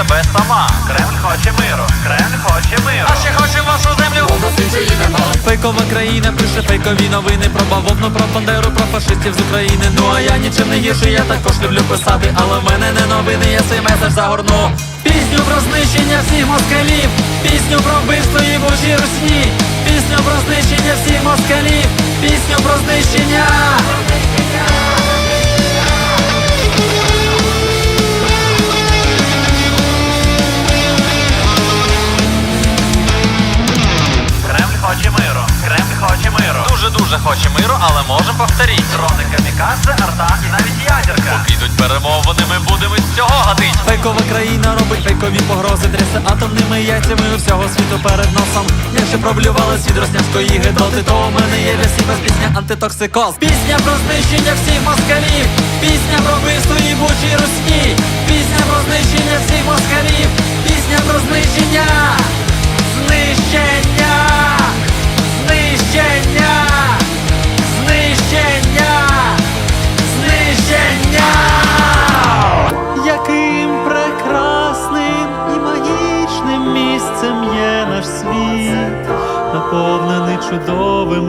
себе сама. Кремль хоче миру, Кремль хоче миру. А ще хоче вашу землю. Фейкова країна пише фейкові новини про бавовну, про бандеру, про фашистів з України. Ну а я нічим не гірший, я також люблю писати, але в мене не новини, я цей меседж загорну. Пісню про знищення всіх москалів, пісню про вбивство і божі русні, пісню про знищення всіх москалів, пісню про знищення. Але може повторіть. Дрони камікадзе, арта і навіть ядерка. Поки йдуть перемовини, ми будемо з цього гадить. Фейкова країна робить фейкові погрози, трясе атомними яйцями у всього світу перед носом. Якщо проблювали світ роснявської гидоти, то у мене є для вас пісня антитоксикоз. Пісня про знищення всіх москалів,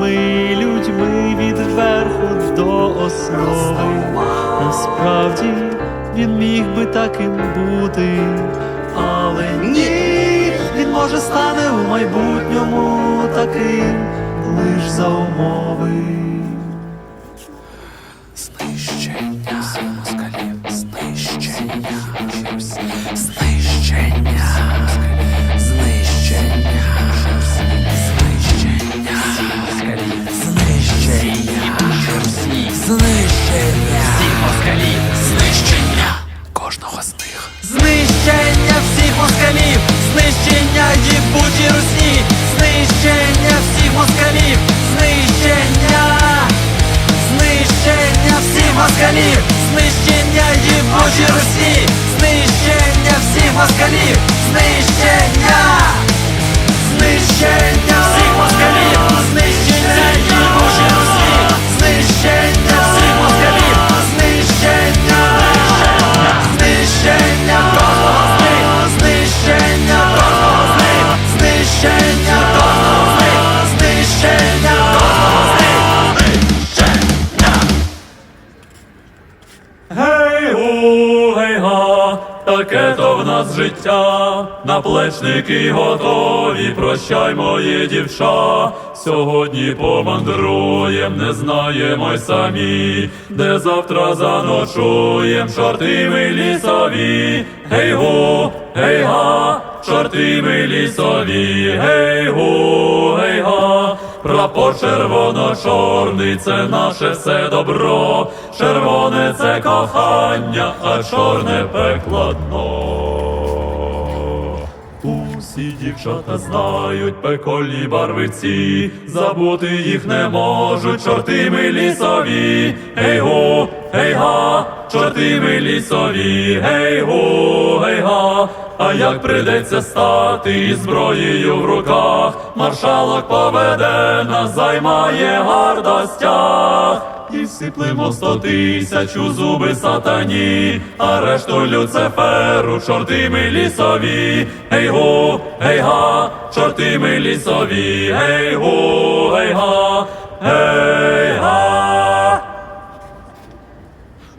чудовими людьми від верху до основи. Насправді він міг би таким бути, але ні, він може стане у майбутньому таким лиш за умови. Москалів, знищення, знищення таке то в нас життя, наплечники готові, прощай, моє дівча. Сьогодні помандруєм, не знаємо й самі, де завтра заночуєм, чорти ми лісові, гей гу, гей га, чорти ми лісові, гей гу, гей га. Прапор червоно-чорний це наше все добро, червоне це кохання, а чорне пекло. Усі дівчата знають пекольні барвиці, забути їх не можуть, чорти ми лісові, гей гу, гей га, чорти ми лісові, гей гу, гей га. А як прийдеться стати із зброєю в руках, маршалок поведе нас, займає гордостях. І всиплемо сто тисяч у зуби сатані, а решту Люциферу, чорти ми лісові, гей гу, гей га, чорти ми лісові, гей гу, гей га, гей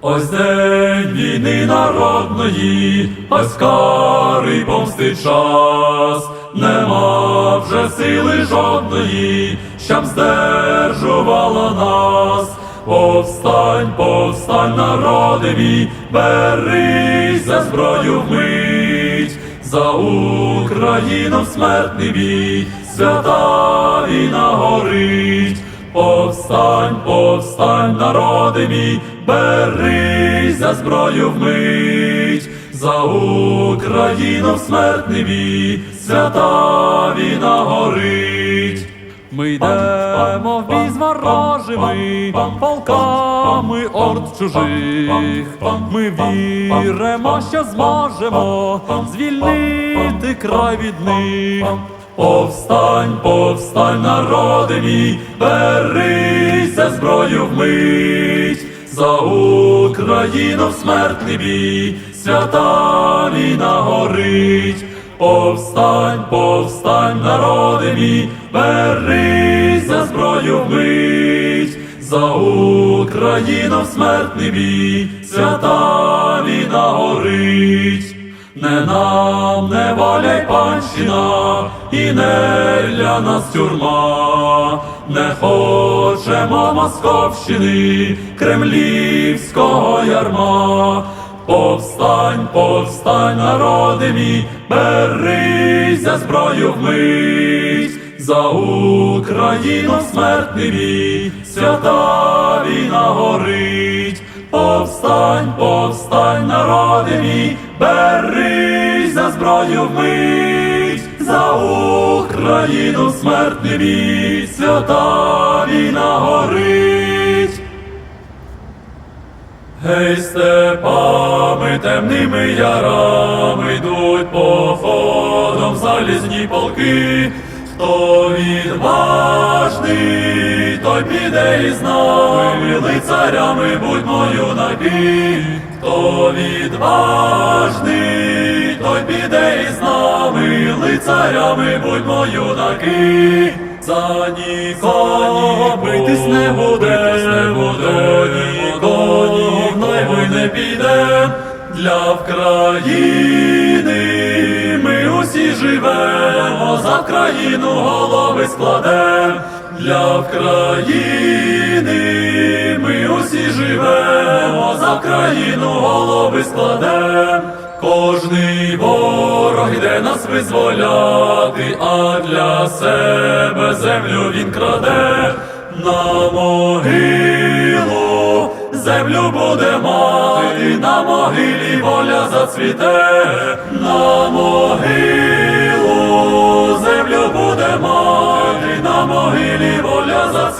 Ось день війни народної, ось карий помсти час, нема вже сили жодної, щоб здержувала нас. Повстань, повстань, народи мій, берись за зброю вмить, за Україну смертний бій, свята війна горить. Повстань, повстань, народи мій, берись за зброю вмить, за Україну в смертний бій, свята війна горить. Ми йдемо в бій з ворожими полками орд чужих. Ми віримо, що зможемо звільнити край від них. Повстань, повстань, народи мій, берись за зброю вмить, за Україну в смертний бій, свята війна горить. Повстань, повстань, народи мій, берись за зброю вмить, за Україну в смертний бій, свята війна горить. Не нам, не воля й панщина, і не для нас тюрма, не хочемо Московщини, кремлівського ярма. Повстань, повстань, народи мій, берись за зброю вмить, за Україну смертний бій, свята війна горить. Повстань, повстань, народи мій, берись за зброю вмить, за Україну смертний бій, свята війна горить. Гей, степами, темними ярами йдуть походом залізні полки. Хто відважний, той піде із нами, лицарями будьмо юнаки. Хто відважний, той піде із нами, лицарями будьмо юнаки. За нікого битись не буде, не буде нікого, ми не підем для України. Ми усі живемо, за країну голови складем. Для України ми усі живемо, за країну голови складем. Кожний ворог іде нас визволяти, а для себе землю він краде на могилу. Землю буде мати, на могилі воля зацвіте, на могилу,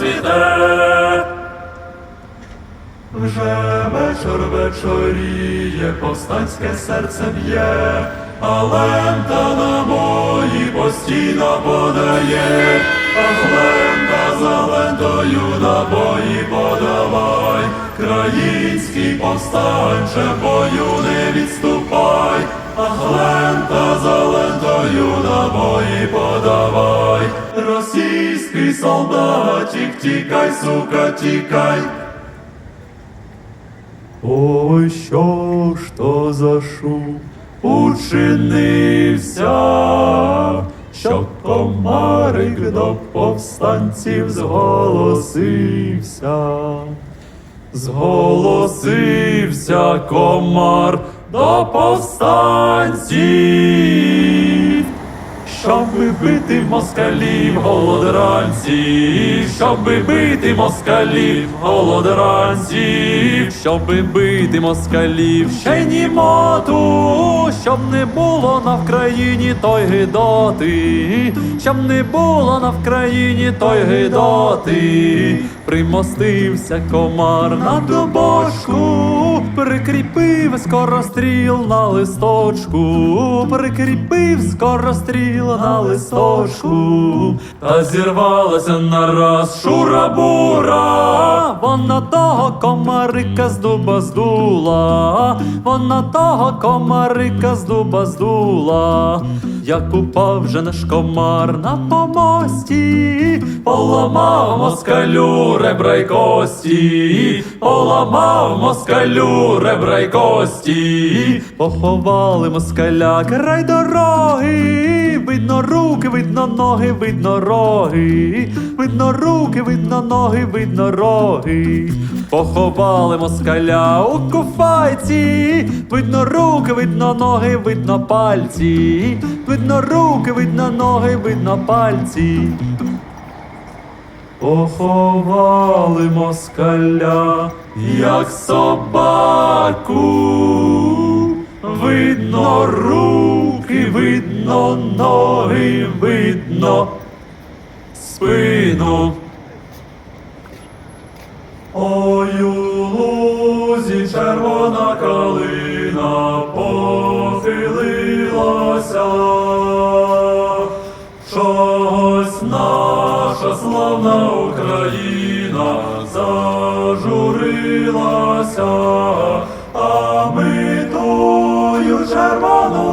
зацвіте. Вже вечір вечоріє, повстанське серце б'є, а лента на мої постійно подає, а лента за лентою на бої подавай, країнський повстанче бою не відступай, а лента за лентою на бої подавай, російський солдатик, тікай, сука, тікай. Ой, що ж то за шум учинився, що комарик до повстанців зголосився, зголосився комар до повстанців. Щоби бити москалів голодранців, щоби бити москалів голодранців, щоби бити москалів ще німоту, щоб не було на Вкраїні той гидоти, щоб не було на Вкраїні той гидоти, примостився комар на дубочку, прикріпив скоростріл на листочку, прикріпив скоростріл на листочку, та зірвалася нараз шура-бура, вона того комарика з дуба здула, вона того комарика з дуба здула, як упав же наш комар на помості, поламав москалю ребра й кості, поламав москалю ребра й кості, поховали москаля край дороги, видно руки, видно ноги, видно роги, видно руки, видно ноги, видно роги. Поховали москаля у куфайці, видно руки, видно ноги, видно пальці, видно руки, видно ноги, видно пальці. Поховали москаля, як собаку, видно руки, видно ноги, видно. Спину. Ой, у лузі червона калина похилилася, Щось наша славна Україна зажурилася,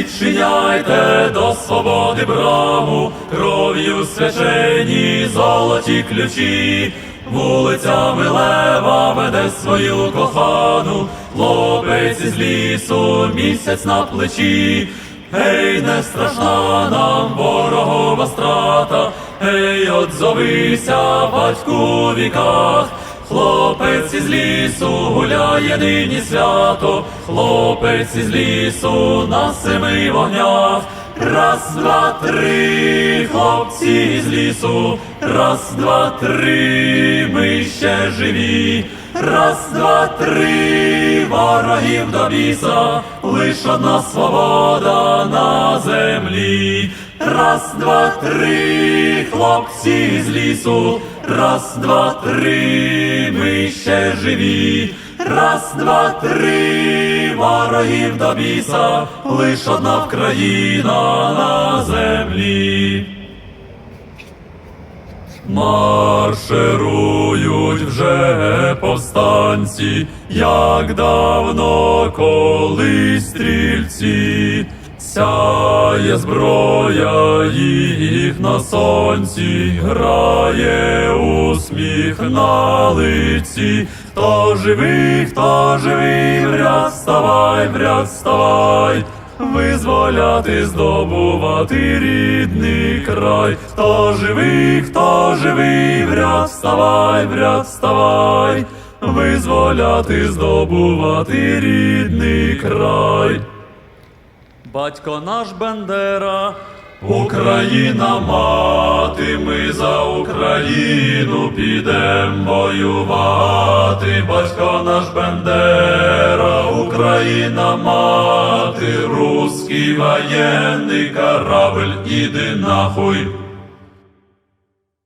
відчиняйте до свободи браму, кров'ю свячені золоті ключі, вулицями лева веде свою кохану, хлопець із лісу, місяць на плечі. Гей, не страшна нам ворогова страта, гей, отзовися, батьку віках. Хлопець із лісу гуляє нині свято, хлопець із лісу на семи вогнях. Раз, два, три, хлопці з лісу, раз, два, три, ми ще живі. Раз, два, три, ворогів до біса, лиш одна свобода на землі. Раз, два, три, хлопці з лісу, раз, два, три, ми ще живі. Раз, два, три, ворогів до біса, лиш одна Вкраїна на землі. Марширують вже повстанці, як давно колись стрільці, сяє зброя їх на сонці, грає усміх на лиці. Хто живий, хто живий, вряд вставай, вряд вставай. Визволяти, здобувати рідний край, хто живий, хто живий, вряд вставай, вряд вставай, визволяти, здобувати рідний край. Батько наш Бендера, Україна мати, ми за Україну підем воювати. Батько наш Бендера, Україна мати, русський воєнний корабль, іди нахуй.